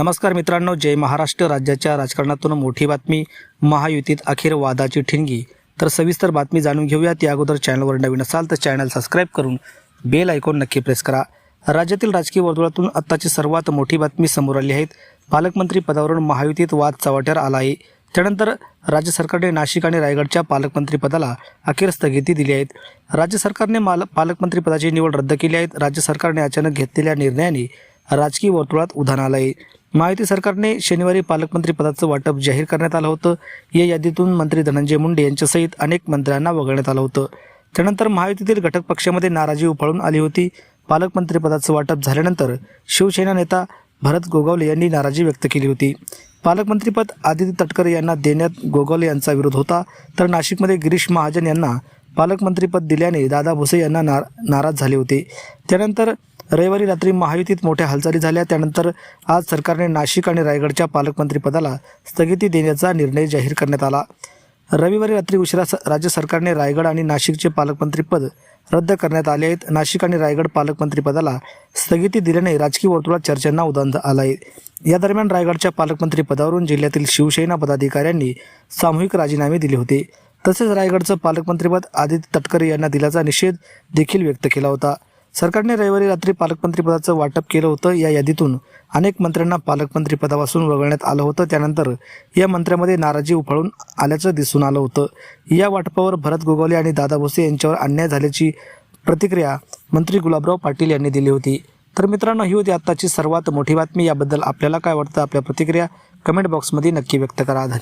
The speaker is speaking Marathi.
नमस्कार मित्रांनो जय महाराष्ट्र. राज्याच्या राजकारणातून मोठी बातमी महायुतीत अखेर वादाची ठिणगी. तर सविस्तर बातमी जाणून घेऊया ती अगोदर चॅनलवर नवीन असाल तर चॅनल सबस्क्राईब करून बेल ऐकून नक्की प्रेस करा. राज्यातील राजकीय वर्तुळातून आत्ताची सर्वात मोठी बातमी समोर आली आहे. पालकमंत्री पदावरून महायुतीत वाद चव्हाट्यावर आला आहे. त्यानंतर राज्य सरकारने नाशिक आणि रायगडच्या पालकमंत्रीपदाला अखेर स्थगिती दिली आहे. राज्य सरकारने माल पालकमंत्रीपदाची निवड रद्द केली आहे. राज्य सरकारने अचानक घेतलेल्या निर्णयाने राजकीय वर्तुळात उधाण आलं आहे महायुती सरकारने शनिवारी पालकमंत्री पदाचं वाटप जाहीर करण्यात आलं होतं. या यादीतून मंत्री धनंजय मुंडे यांच्यासहित अनेक मंत्र्यांना वगळण्यात आलं होतं. त्यानंतर महायुतीतील घटक पक्षामध्ये नाराजी उफाळून आली होती. पालकमंत्रीपदाचं वाटप झाल्यानंतर शिवसेना नेता भरत गोगावले यांनी नाराजी व्यक्त केली होती. पालकमंत्रीपद आदित्य तटकरे यांना देण्यात गोगावले यांचा विरोध होता. तर नाशिकमध्ये गिरीश महाजन यांना पालकमंत्रीपद दिल्याने दादा भुसे यांना नार नाराज झाले होते. त्यानंतर रविवारी रात्री महायुतीत मोठ्या हालचाली झाल्या. त्यानंतर आज सरकारने नाशिक आणि रायगडच्या पालकमंत्रीपदाला स्थगिती देण्याचा निर्णय जाहीर करण्यात आला. रविवारी रात्री उशिरा स- राज्य सरकारने रायगड आणि नाशिकचे पालकमंत्रीपद रद्द करण्यात आले आहेत. नाशिक आणि रायगड पालकमंत्रीपदाला स्थगिती दिल्याने राजकीय वर्तुळात चर्चांना उदान आलं आहे या दरम्यान रायगडच्या पालकमंत्रीपदावरून जिल्ह्यातील शिवसेना पदाधिकाऱ्यांनी सामूहिक राजीनामे दिले होते. तसेच रायगडचं पालकमंत्रीपद आदित्य तटकरे यांना दिल्याचा निषेध देखील व्यक्त केला होता. सरकारने रविवारी रात्री पालकमंत्रीपदाचं वाटप केलं होतं. या यादीतून अनेक मंत्र्यांना पालकमंत्रीपदापासून वगळण्यात आलं होतं. त्यानंतर या मंत्र्यामध्ये नाराजी उफाळून आल्याचं दिसून आलं होतं. या वाटपावर भरत गोगावले आणि दादा भोसे यांच्यावर अन्याय झाल्याची प्रतिक्रिया मंत्री गुलाबराव पाटील यांनी दिली होती. तर मित्रांनो ही होती आत्ताची सर्वात मोठी बातमी. याबद्दल आपल्याला काय वाटतं आपल्या प्रतिक्रिया कमेंट बॉक्समध्ये नक्की व्यक्त करा. धन्यवाद.